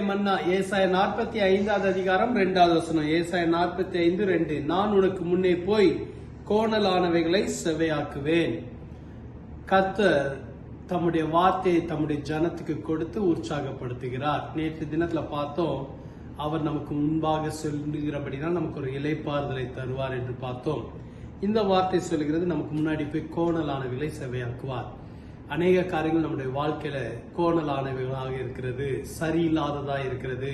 மன்னா ஏசாய நாற்பத்தி ஐந்தாவது அதிகாரம் ரெண்டாவது வசனம். ஏசாய நாற்பத்தி ஐந்து ரெண்டு. நான் உனக்கு முன்னே போய் கோணலானவைகளை செவையாக்குவேன். கத்தர் தம்முடைய வார்த்தையை தம்முடைய ஜனத்துக்கு கொடுத்து உற்சாகப்படுத்துகிறார். நேற்று தினத்துல பார்த்தோம் அவர் நமக்கு முன்பாக சொல்லுகிறபடிதான் நமக்கு ஒரு இலைப்பாறுதலை தருவார் என்று பார்த்தோம். இந்த வார்த்தை சொல்லுகிறது நமக்கு முன்னாடி போய் கோணலானவைகளை செவையாக்குவார். அநேக காரியங்கள் நம்முடைய வாழ்க்கையில கோணலானவைகளாக இருக்கிறது சரியில்லாததா இருக்கிறது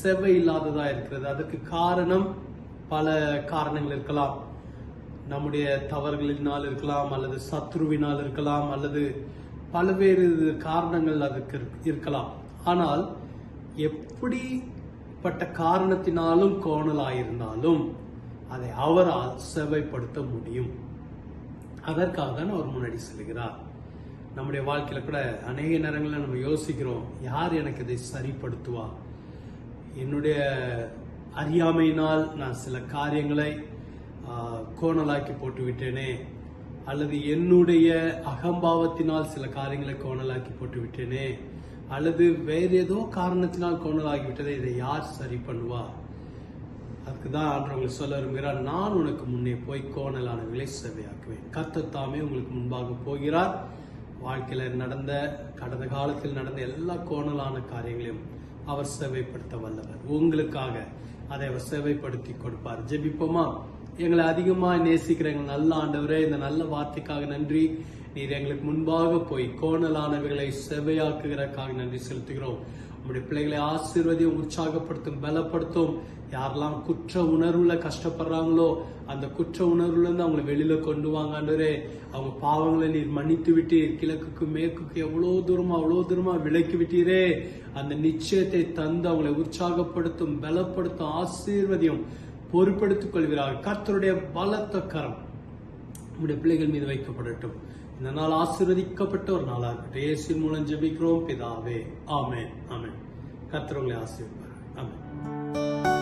செவ்வை இல்லாததா இருக்கிறது. அதற்கு காரணம் பல காரணங்கள் இருக்கலாம். நம்முடைய தவறுகளினால் இருக்கலாம் அல்லது சத்ருவினால் இருக்கலாம் அல்லது பல்வேறு காரணங்கள் அதுக்கு இருக்கலாம். ஆனால் எப்படிப்பட்ட காரணத்தினாலும் கோணலாயிருந்தாலும் அதை அவரால் செவைப்படுத்த முடியும். அதற்காக தான் அவர் முன்னாடி செல்கிறார் நம்முடைய வாழ்க்கையில் கூட அநேக நேரங்களில் நம்ம யோசிக்கிறோம் யார் எனக்கு இதை சரிப்படுத்துவா? என்னுடைய அறியாமையினால் நான் சில காரியங்களை கோணலாக்கி போட்டு விட்டேனே அல்லது என்னுடைய அகம்பாவத்தினால் சில காரியங்களை கோணலாக்கி போட்டு விட்டேனே அல்லது வேற ஏதோ காரணத்தினால் கோணலாகிவிட்டதை இதை யார் சரி பண்ணுவா? அதுக்கு தான் ஆண்டவங்களை சொல்ல விரும்புகிறார் நான் உனக்கு முன்னே போய் கோணலான விலை சேவையாக்குவேன். கர்த்தத்தாமே உங்களுக்கு முன்பாக போகிறார். வாழ்க்கையில நடந்த கடந்த காலத்தில் நடந்த எல்லா கோணலான காரியங்களையும் அவர் சேவைப்படுத்த வல்லவர். உங்களுக்காக அதை அவர் சேவைப்படுத்தி கொடுப்பார். ஜெபிப்போமா? எங்களை அதிகமா நேசிக்கிற எங்கள் நல்ல ஆண்டவரே இந்த நல்ல வார்த்தைக்காக நன்றி. நீர் எங்களுக்கு முன்பாக போய் கோணலானவர்களை செவையாக்குகிறக்காக நன்றி செலுத்துகிறோம். உங்களுடைய பிள்ளைகளை ஆசீர்வதியும் உற்சாகப்படுத்தும் பலப்படுத்தும். யாரெல்லாம் குற்ற உணர்வுல கஷ்டப்படுறாங்களோ அந்த குற்ற உணர்வுல இருந்து அவங்களை வெளியில கொண்டு வாங்காண்டரே அவங்க பாவங்களை நீர் மன்னித்து விட்டீர். கிழக்குக்கு மேற்குக்கு எவ்வளவு தூரமா அவ்வளவு தூரமா விலக்கி விட்டீரே. அந்த நிச்சயத்தை தந்து அவங்களை உற்சாகப்படுத்தும் பலப்படுத்தும் ஆசீர்வதியும் பொறுப்படுத்திக் கொள்கிறார்கள் கர்த்தருடைய பலத்த கரம் நம்முடைய பிள்ளைகள் மீது வைக்கப்படட்டும். இந்த நாள் ஆசீர்வதிக்கப்பட்ட ஒரு நாளா இருக்கட்டும். இயேசுவின் மூலம் ஜெபிக்கிறோம். பிதாவே ஆமே ஆமே கத்திரவங்களை உங்களை ஆமே